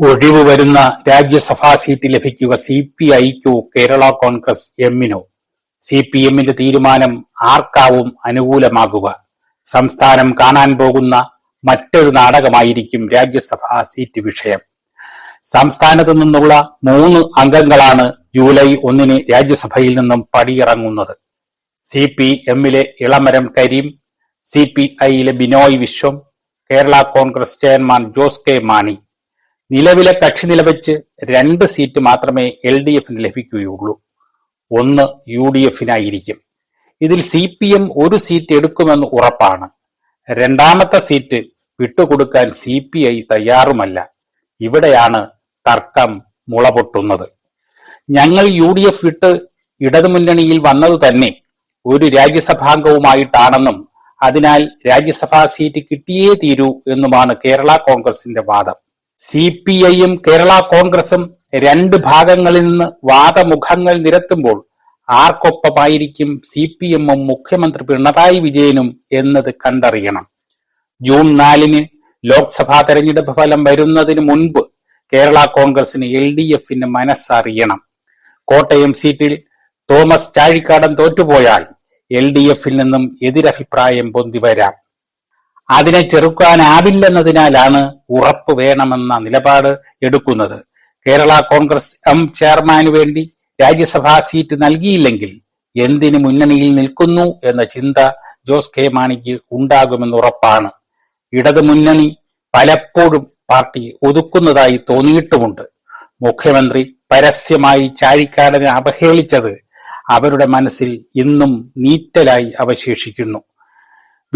ഒഴിവ് വരുന്ന രാജ്യസഭാ സീറ്റ് ലഭിക്കുക സി പി ഐക്കോ കേരള കോൺഗ്രസ് എമ്മിനോ സി പി എമ്മിന്റെ തീരുമാനം ആർക്കാവും അനുകൂലമാകുക? സംസ്ഥാനം കാണാൻ പോകുന്ന മറ്റൊരു നാടകമായിരിക്കും രാജ്യസഭാ സീറ്റ് വിഷയം. സംസ്ഥാനത്തു നിന്നുള്ള മൂന്ന് അംഗങ്ങളാണ് ജൂലൈ ഒന്നിന് രാജ്യസഭയിൽ നിന്നും പടിയിറങ്ങുന്നത്. സി പി എമ്മിലെ Elamaram Kareem C P ഐയിലെ Binoy Viswam Kerala Congress chairman Jose K Mani. നിലവിലെ കക്ഷി നില വെച്ച് രണ്ട് സീറ്റ് മാത്രമേ എൽ ഡി എഫിന് ലഭിക്കുകയുള്ളൂ. ഒന്ന് യു ഡി എഫിനായിരിക്കും. ഇതിൽ സി പി എം ഒരു സീറ്റ് എടുക്കുമെന്ന് ഉറപ്പാണ്. രണ്ടാമത്തെ സീറ്റ് വിട്ടുകൊടുക്കാൻ സി പി ഐ തയ്യാറുമല്ല. ഇവിടെയാണ് തർക്കം മുളപൊട്ടുന്നത്. ഞങ്ങൾ യു ഡി എഫ് വിട്ട് ഇടതുമുന്നണിയിൽ വന്നത് തന്നെ ഒരു രാജ്യസഭാംഗവുമായിട്ടാണെന്നും അതിനാൽ രാജ്യസഭാ സീറ്റ് കിട്ടിയേ തീരൂ എന്നുമാണ് കേരള കോൺഗ്രസിന്റെ വാദം. സി പി ഐയും കേരള കോൺഗ്രസും രണ്ട് ഭാഗങ്ങളിൽ നിന്ന് വാദമുഖങ്ങൾ നിരത്തുമ്പോൾ ആർക്കൊപ്പമായിരിക്കും സി പി എമ്മും മുഖ്യമന്ത്രി പിണറായി വിജയനും എന്നത് കണ്ടറിയണം. ജൂൺ നാലിന് ലോക്സഭാ തെരഞ്ഞെടുപ്പ് ഫലം വരുന്നതിന് മുൻപ് കേരള കോൺഗ്രസിന് എൽ ഡി എഫിന് മനസ്സറിയണം. കോട്ടയം സീറ്റിൽ തോമസ് ചാഴിക്കാടൻ തോറ്റുപോയാൽ എൽ ഡി എഫിൽ നിന്നും എതിരഭിപ്രായം പൊന്തിവരാം അതിനെ ചെറുക്കാനാവില്ലെന്നതിനാലാണ് ഉറപ്പ് വേണമെന്ന നിലപാട് എടുക്കുന്നത്. കേരള കോൺഗ്രസ് എം ചെയർമാന് വേണ്ടി രാജ്യസഭാ സീറ്റ് നൽകിയില്ലെങ്കിൽ എന്തിന് മുന്നണിയിൽ നിൽക്കുന്നു എന്ന ചിന്ത ജോസ് കെ മാണിക്ക് ഉണ്ടാകുമെന്ന് ഉറപ്പാണ്. ഇടതു മുന്നണി പലപ്പോഴും പാർട്ടി ഒതുക്കുന്നതായി തോന്നിയിട്ടുമുണ്ട്. മുഖ്യമന്ത്രി പരസ്യമായി ചാഴിക്കാടനെ അവഹേളിച്ചത് അവരുടെ മനസ്സിൽ ഇന്നും നീറ്റലായി അവശേഷിക്കുന്നു.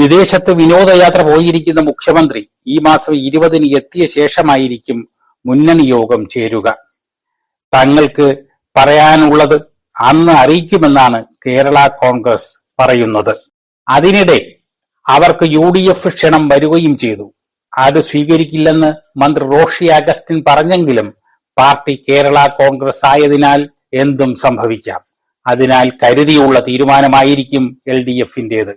വിദേശത്ത് വിനോദയാത്ര പോയിരിക്കുന്ന മുഖ്യമന്ത്രി ഈ മാസം ഇരുപതിന് എത്തിയ ശേഷമായിരിക്കും മുന്നണി യോഗം ചേരുക. തങ്ങൾക്ക് പറയാനുള്ളത് അന്ന് അറിയിക്കുമെന്നാണ് കേരള കോൺഗ്രസ് പറയുന്നത്. അതിനിടെ അവർക്ക് യു ഡി എഫ് ക്ഷണം വരികയും ചെയ്തു. അത് സ്വീകരിക്കില്ലെന്ന് മന്ത്രി റോഷി അഗസ്റ്റിൻ പറഞ്ഞെങ്കിലും പാർട്ടി കേരള കോൺഗ്രസ് ആയതിനാൽ എന്തും സംഭവിക്കാം. അതിനാൽ കരുതിയുള്ള തീരുമാനമായിരിക്കും എൽ ഡി എഫിന്റേത്.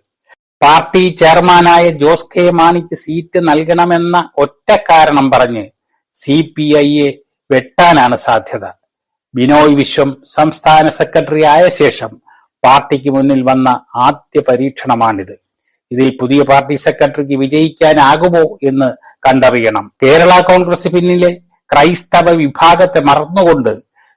പാർട്ടി ചെയർമാനായ ജോസ് കെ മാണിക്ക് സീറ്റ് നൽകണമെന്ന ഒറ്റ കാരണം പറഞ്ഞ് സി പി ഐയെ വെട്ടാനാണ് സാധ്യത. ബിനോയ് വിശ്വം സംസ്ഥാന സെക്രട്ടറി ആയ ശേഷം പാർട്ടിക്ക് മുന്നിൽ വന്ന ആദ്യ പരീക്ഷണമാണിത്. ഇതിൽ പുതിയ പാർട്ടി സെക്രട്ടറിക്ക് വിജയിക്കാനാകുമോ എന്ന് കണ്ടറിയണം. കേരള കോൺഗ്രസ് പിന്നിലെ ക്രൈസ്തവ വിഭാഗത്തെ മറന്നുകൊണ്ട്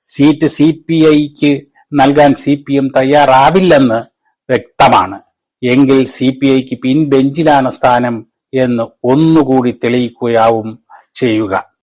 സീറ്റ് സി പി ഐക്ക് നൽകാൻ സി പി എം തയ്യാറാവില്ലെന്ന് വ്യക്തമാണ്. എങ്കിൽ സി പി ഐക്ക് പിൻബെഞ്ചിലാണ് സ്ഥാനം എന്ന് ഒന്നുകൂടി തെളിയിക്കുകയാവും ചെയ്യുക.